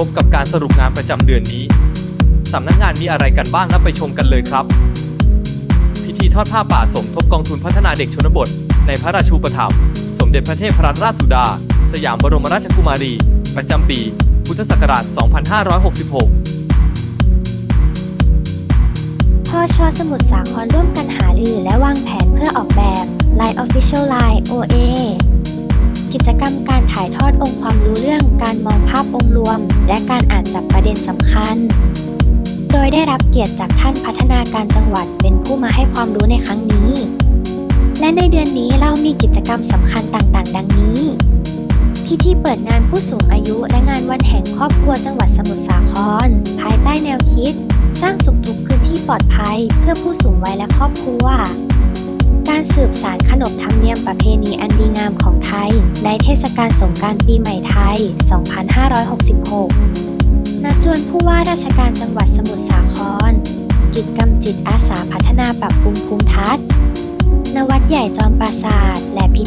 พบกับการสรุปงานประจำเดือนนี้สำนักงานมีอะไรกันบ้างนะไปชมกันเลยครับ พิธีทอดผ้าป่าสมทบกองทุนพัฒนาเด็กชนบท ในพระราชูปถัมภ์สมเด็จพระเทพรัตนราชสุดา สยามบรมราชกุมารี ประจำปี พุทธศักราช 2566พอชอสมุทรสาครร่วมกันหารือและวางแผนเพื่อออกแบบ Line Official Line OA กิจกรรมการถ่ายทอดองค์ความรู้เรื่องการมองภาพองค์รวม และการอ่านจับประเด็นสำคัญ โดยได้รับเกียรติจากท่านพัฒนาการจังหวัดเป็นผู้มาให้ความรู้ในครั้งนี้ และในเดือนนี้เรามีกิจกรรมสำคัญต่างๆ ดังนี้ พิธีเปิดงานผู้สูงอายุและงานวันแห่งครอบครัวจังหวัดสมุทรสาคร ภายใต้แนวคิด สร้างสุขทุกพื้นที่ปลอดภัย เพื่อผู้สูงวัยและครอบครัว นบธรรมเนียมประเพณีอันดีงามของไทย ในเทศกาลสงการปีใหม่ไทย 2566ณจวนผู้ว่าราชการจังหวัดสมุทรสาคร กิจกรรมจิตอาสาพัฒนาปรับปรุงภูมิทัศน์ นวัดใหญ่จอมปราสาท และพิ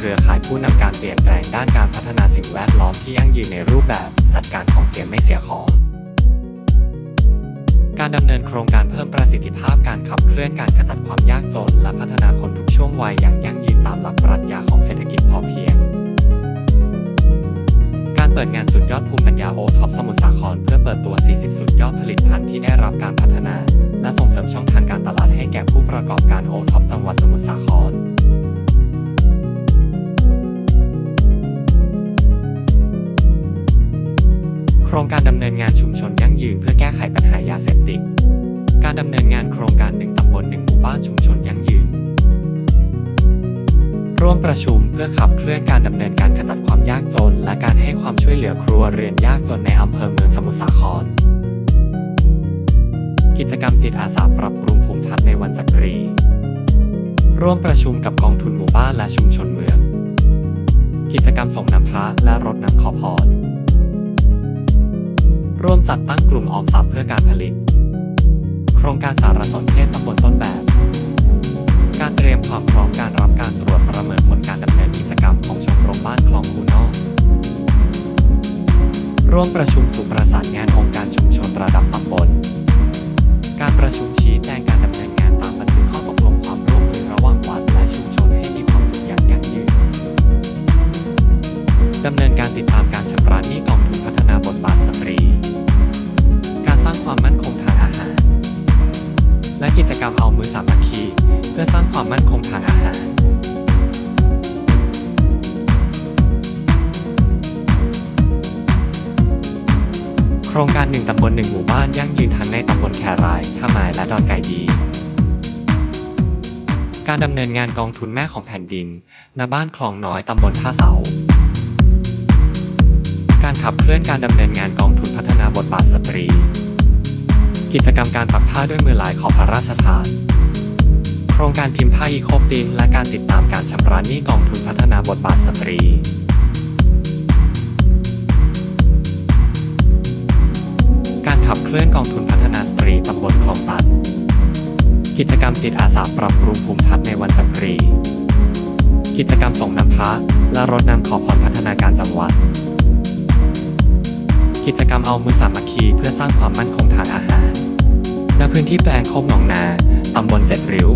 เครือข่ายผู้นำการเปลี่ยนแปลงด้านการพัฒนาสิ่งแวดล้อมที่ยั่งยืนในรูปแบบจัดการของเสียไม่เสียของ การดำเนินโครงการเพิ่มประสิทธิภาพการขับเคลื่อนการขจัดความยากจน และพัฒนาคนทุกช่วงวัยอย่างยั่งยืนตามหลักปรัชญาของเศรษฐกิจพอเพียงการเปิดงานสุดยอดภูมิปัญญาโอท็อปสมุทรสาครเพื่อเปิดตัว 40 สุดยอดผลิตภัณฑ์ที่ได้รับการพัฒนา และส่งเสริมช่องทางการตลาดให้แก่ผู้ประกอบการโอท็อปจังหวัดสมุทรสาคร รงการดำเนินงานชุมชนยั่งยืนเพื่อแก้ไขปัญหายาเสพติด การดำเนินงานโครงการหนึ่งตำบลหนึ่งหมู่บ้านชุมชนยั่งยืน ร่วมประชุมเพื่อขับเคลื่อนการดำเนินการขจัดความยากจน และการให้ความช่วยเหลือครัวเรือนยากจนในอำเภอเมืองสมุทรสาคร กิจกรรมจิตอาสาปรับปรุงภูมิทัศน์ในวันจักรี ร่วมประชุมกับกองทุนหมู่บ้านและชุมชนเมือง กิจกรรมส่งน้ำพระและรดน้ำขอพร ร่วมจัดตั้งกลุ่มออมทรัพย์เพื่อการผลิต โครงการสารสนเทศตำบลต้นแบบ การเตรียมความพร้อมการรับการตรวจประเมินผลการดำเนินกิจกรรมของชมรมบ้านคลองคูนอกร่วมประชุมสู่ประสานงานองค์การชุมชนระดับตำบล การประชุมชี้แจงการดำเนินงานตามบันทึกข้อตกลงความร่วมมือระหว่างวัดและชุมชนให้มีความสุขอย่างยั่งยืนดำเนินการติดตามการชำระหนี้ ความมั่นคงทางอาหาร และกิจกรรมเอามือสามัคคีเพื่อสร้างความมั่นคงทางอาหาร โครงการหนึ่งตำบลหนึ่งหมู่บ้านยั่งยืนทั้งในตำบลแครายท่าไม้และดอนไก่ดี การดำเนินงานกองทุนแม่ของแผ่นดินณบ้านคลองน้อยตำบลท่าเสาการขับเคลื่อนการดำเนินงานกองทุนพัฒนาบทบาทสตรี กิจกรรมการปักผ้าด้วยมือลายขอพระราชทาน โครงการพิมพ์ผ้าอีโคปดินและการติดตามการชำระหนี้กองทุนพัฒนาบทบาทสตรีการขับเคลื่อนกองทุนพัฒนาสตรีตำบลคลองตัน กิจกรรมจิตอาสาปรับปรุงภูมิทัศน์ในวันจักรี กิจกรรมส่งน้ำพระและรดน้ำขอพรพัฒนาการจังหวัด กิจกรรมเอามือสามัคคีเพื่อสร้างความมั่นคงทางอาหาร ณพื้นที่แปลงโคกหนองนา ตำบลเจ็ดริ้ว